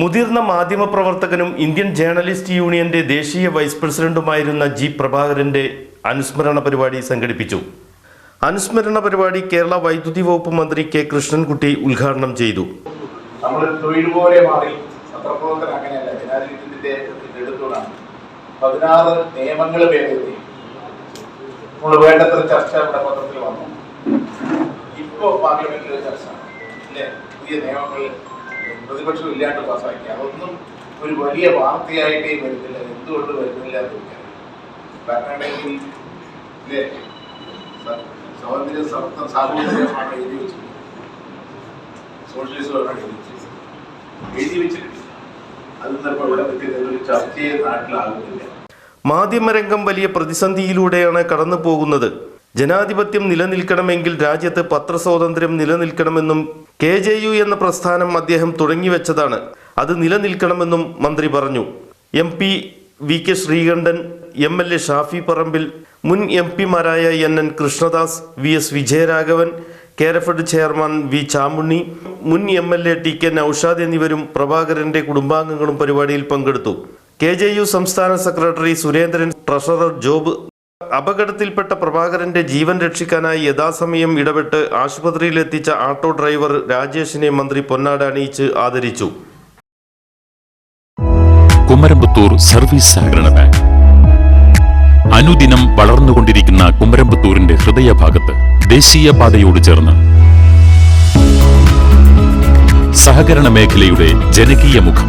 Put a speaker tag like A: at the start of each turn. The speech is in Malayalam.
A: മുതിർന്ന മാധ്യമപ്രവർത്തകനും ഇന്ത്യൻ ജേർണലിസ്റ്റ് യൂണിയന്റെ ദേശീയ വൈസ് പ്രസിഡന്റുമായിരുന്ന ജി പ്രഭാകരന്റെ അനുസ്മരണ പരിപാടി സംഘടിപ്പിച്ചു. അനുസ്മരണ പരിപാടി കേരള വൈദ്യുതി വകുപ്പ് മന്ത്രി കെ കൃഷ്ണൻകുട്ടി ഉദ്ഘാടനം ചെയ്തു.
B: നമ്മൾ ഒരു ചർച്ച പുതിയ നിയമങ്ങൾ പ്രതിപക്ഷം ഇല്ലാണ്ട് പാസ്സാക്കി. അതൊന്നും ഒരു വലിയ വാർത്തയായിട്ടേ വരുന്നില്ല. എന്തുകൊണ്ട് വരുന്നില്ല എന്ന് എനിക്കറിയാം സ- സ്വാതന്ത്ര്യ സമത്വം സാമൂഹികമാണ് എഴുതി വെച്ചിരിക്കുന്നത്. സോഷ്യലിസമാണ് എഴുതി വെച്ചിരിക്കുന്നത്. എഴുതി വെച്ചിട്ടില്ല അത് ചിലപ്പോൾ ഇവിടെ ഒരു ചർച്ചയെ നാട്ടിലാകുന്നില്ല.
A: മാധ്യമരംഗം വലിയ പ്രതിസന്ധിയിലൂടെയാണ് കടന്നു പോകുന്നത് ജനാധിപത്യം നിലനിൽക്കണമെങ്കിൽ രാജ്യത്ത് പത്രസ്വാതന്ത്ര്യം നിലനിൽക്കണമെന്നും കെ ജെ യു എന്ന പ്രസ്ഥാനം അദ്ദേഹം തുടങ്ങിവെച്ചതാണ് അത് നിലനിൽക്കണമെന്നും മന്ത്രി പറഞ്ഞു. M P V K Sreekandan M L A Shafi Parambil മുൻ M പിമാരായ N N Krishnadas V S Vijayaraghavan Kerafed chairman V Chamunni മുൻ M L A T K Noushad എന്നിവരും പ്രഭാകരന്റെ കുടുംബാംഗങ്ങളും പരിപാടിയിൽ പങ്കെടുത്തു. കെ ജെ യു സംസ്ഥാന സെക്രട്ടറി സുരേന്ദ്രൻ ട്രഷറർ ജോബ് അപകടത്തിൽപ്പെട്ട പ്രഭാകരന്റെ ജീവൻ രക്ഷിക്കാനായി യഥാസമയം ഇടപെട്ട് ആശുപത്രിയിലെത്തിച്ച ആട്ടോ ഡ്രൈവർ രാജേഷിനെ മന്ത്രി പൊന്നാട അണിയിച്ച് ആദരിച്ചു.
C: കുമരമ്പത്തൂർ സർവീസ് സഹകരണ ബാങ്ക്. അനുദിനം വളർന്നുകൊണ്ടിരിക്കുന്ന കുമരമ്പത്തൂരിന്റെ ഹൃദയഭാഗത്ത് ദേശീയപാതയോട് ചേർന്ന് സഹകരണ മേഖലയുടെ ജനകീയ മുഖം.